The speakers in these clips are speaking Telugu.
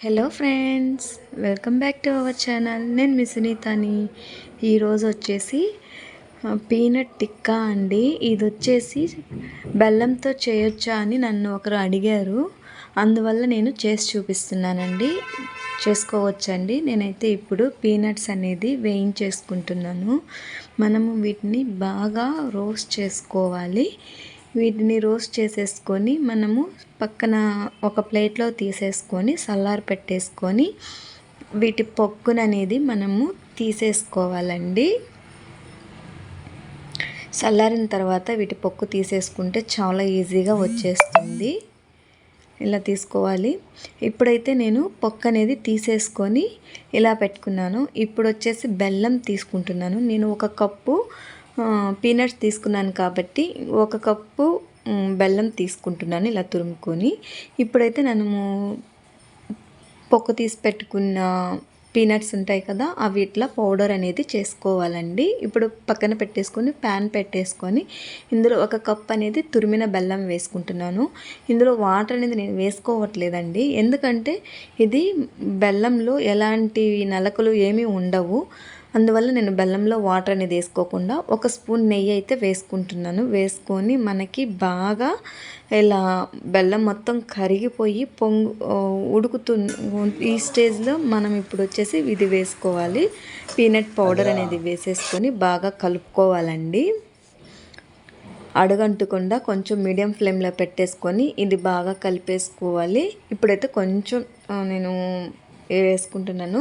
Hello friends welcome back to our channel నేను మీ సునీతని. ఈరోజు వచ్చేసి పీనట్ టిక్కా అండి. ఇది వచ్చేసి బెల్లంతో చేయొచ్చా అని నన్ను ఒకరు అడిగారు. అందువల్ల నేను చేసి చూపిస్తున్నానండి. చేసుకోవచ్చండి. నేనైతే ఇప్పుడు పీనట్స్ అనేది వేయించేసుకుంటున్నాను. మనము వీటిని బాగా రోస్ట్ చేసుకోవాలి. వీటిని రోస్ట్ చేసేసుకొని మనము పక్కన ఒక ప్లేట్లో తీసేసుకొని సల్లార్ పెట్టేసుకొని వీటి పొక్కుననేది మనము తీసేసుకోవాలండి. చల్లారిన తర్వాత వీటి పొక్కు తీసేసుకుంటే చాలా ఈజీగా వచ్చేస్తుంది. ఇలా తీసుకోవాలి. ఇప్పుడైతే నేను పొక్కు అనేది తీసేసుకొని ఇలా పెట్టుకున్నాను. ఇప్పుడు వచ్చేసి బెల్లం తీసుకుంటున్నాను. నేను ఒక కప్పు పీనట్స్ తీసుకున్నాను కాబట్టి ఒక కప్పు బెల్లం తీసుకుంటున్నాను ఇలా తురుముకొని. ఇప్పుడైతే మనము పొక్కు తీసి పెట్టుకున్న పీనట్స్ ఉంటాయి కదా అవి ఇట్లా పౌడర్ అనేది చేసుకోవాలండి. ఇప్పుడు పక్కన పెట్టేసుకొని ప్యాన్ పెట్టేసుకొని ఇందులో ఒక కప్ అనేది తురిమిన బెల్లం వేసుకుంటున్నాను. ఇందులో వాటర్ అనేది నేను వేసుకోవట్లేదండి. ఎందుకంటే ఇది బెల్లంలో ఎలాంటి నలకలు ఏమీ ఉండవు. అందువల్ల నేను బెల్లంలో వాటర్ అనేది వేసుకోకుండా ఒక స్పూన్ నెయ్యి అయితే వేసుకుంటున్నాను. వేసుకొని మనకి బాగా ఇలా బెల్లం మొత్తం కరిగిపోయి పొంగు ఉడుకుతు ఈ స్టేజ్లో మనం ఇప్పుడు వచ్చేసి ఇది వేసుకోవాలి. పీనట్ పౌడర్ అనేది వేసేసుకొని బాగా కలుపుకోవాలండి. అడుగంటకుండా కొంచెం మీడియం ఫ్లేమ్లో పెట్టేసుకొని ఇది బాగా కలిపేసుకోవాలి. ఇప్పుడైతే కొంచెం నేను వేసుకుంటున్నాను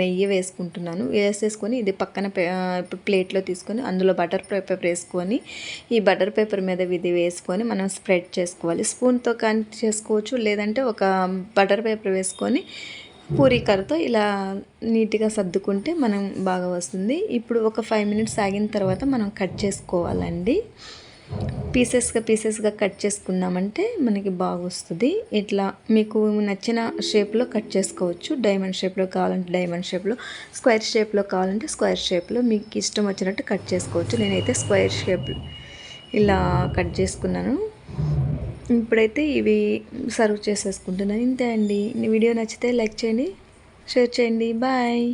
నెయ్యి వేసుకుంటున్నాను. వేసేసుకొని ఇది పక్కన ఇప్పుడు ప్లేట్లో తీసుకొని అందులో బటర్ పేపర్ వేసుకొని ఈ బటర్ పేపర్ మీద ఇది వేసుకొని మనం స్ప్రెడ్ చేసుకోవాలి. స్పూన్తో కానీ చేసుకోవచ్చు లేదంటే ఒక బటర్ పేపర్ వేసుకొని పూరీకరతో ఇలా నీట్గా సర్దుకుంటే మనం బాగా వస్తుంది. ఇప్పుడు ఒక ఫైవ్ మినిట్స్ ఆగిన తర్వాత మనం కట్ చేసుకోవాలండి. పీసెస్గా పీసెస్గా కట్ చేసుకున్నామంటే మనకి బాగా వస్తుంది ఇట్లా మీకు నచ్చిన షేప్లో కట్ చేసుకోవచ్చు. డైమండ్ షేప్లో కావాలంటే డైమండ్ షేప్లో స్క్వేర్ షేప్లో కావాలంటే స్క్వేర్ షేప్లో మీకు ఇష్టం వచ్చినట్టు కట్ చేసుకోవచ్చు. నేనైతే స్క్వేర్ షేప్ ఇలా కట్ చేసుకున్నాను. ఇప్పుడైతే ఇవి సర్వ్ చేసేసుకుంటున్నాను. ఇంతే అండి. వీడియో నచ్చితే లైక్ చేయండి షేర్ చేయండి. బాయ్.